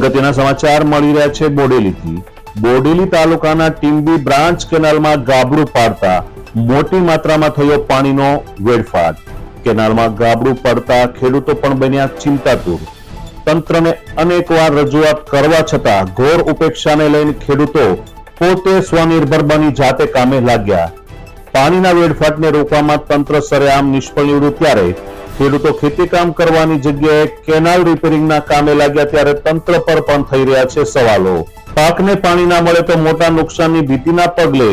અગત્યના સમાચાર મળી રહ્યા છે બોડેલીથી. બોડેલી તાલુકાના ટીમ્બી બ્રાન્ચ કેનાલમાં ગાબડું પાડતા મોટી માત્રામાં થયો પાણીનો વેડફાટ. કેનાલમાં ગાબડું પડતા ખેડૂતો પણ બન્યા ચિંતાતુર. તંત્રને અનેકવાર રજૂઆત કરવા છતાં ઘોર ઉપેક્ષાને લઈને ખેડૂતો પોતે સ્વનિર્ભર બની જાતે કામે લાગ્યા. પાણીના વેડફાટને રોકવામાં તંત્ર સરેઆમ નિષ્ફળ નીવડ્યું ત્યારે ખેડૂતો ખેતીકામ કરવાની જગ્યાએ કેનાલ રિપેરિંગના કામે લાગ્યા ત્યારે તંત્ર પર પણ થઈ રહ્યા છે સવાલો. પાકને પાણી ના મળે તો મોટા નુકસાનની ભીતિના પગલે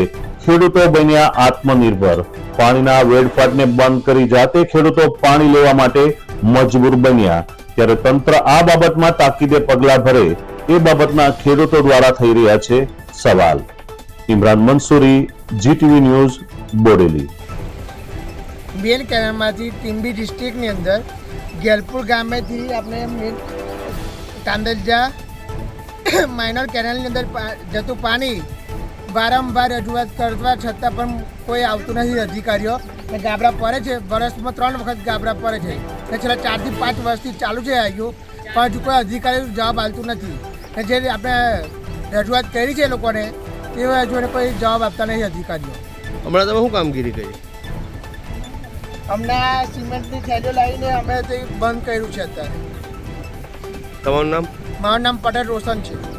ખેડૂતો બન્યા આત્મનિર્ભર. પાણીના વેડફાટને બંધ કરી જાતે ખેડૂતો પાણી લેવા માટે મજબૂર બન્યા. ત્યારે તંત્ર આ બાબતમાં તાકીદે પગલા ભરે એ બાબતના ખેડૂતો દ્વારા થઈ રહ્યા છે સવાલ. Imran Mansuri GTV news, Bodeli. બેન કેનાલમાંથી ટીમ્બી ડિસ્ટ્રિક્ટની અંદર ગેલપુર ગામેથી આપણે મેન તાંદજા માઇનર કેનાલની અંદર જતું પાણી વારંવાર રજૂઆત કરવા છતાં પણ કોઈ આવતું નથી અધિકારીઓ. ને ગાબડા પડે છે. વર્ષમાં ત્રણ વખત ગાબડા પડે છે. ને છેલ્લા ચારથી પાંચ વર્ષથી ચાલુ છે આવ્યું પણ હજુ કોઈ અધિકારી જવાબ આવતું નથી. ને જે આપણે રજૂઆત કરી છે લોકોને તે હજુ કોઈ જવાબ આપતા નથી અધિકારીઓ. હમણાં તમે શું કામગીરી કરી? અમને આ સિમેન્ટની થેલીઓ લાવીને અમે તે બંધ કર્યું છે અત્યારે. તમારું નામ? મારું નામ પટેલ રોશન છે.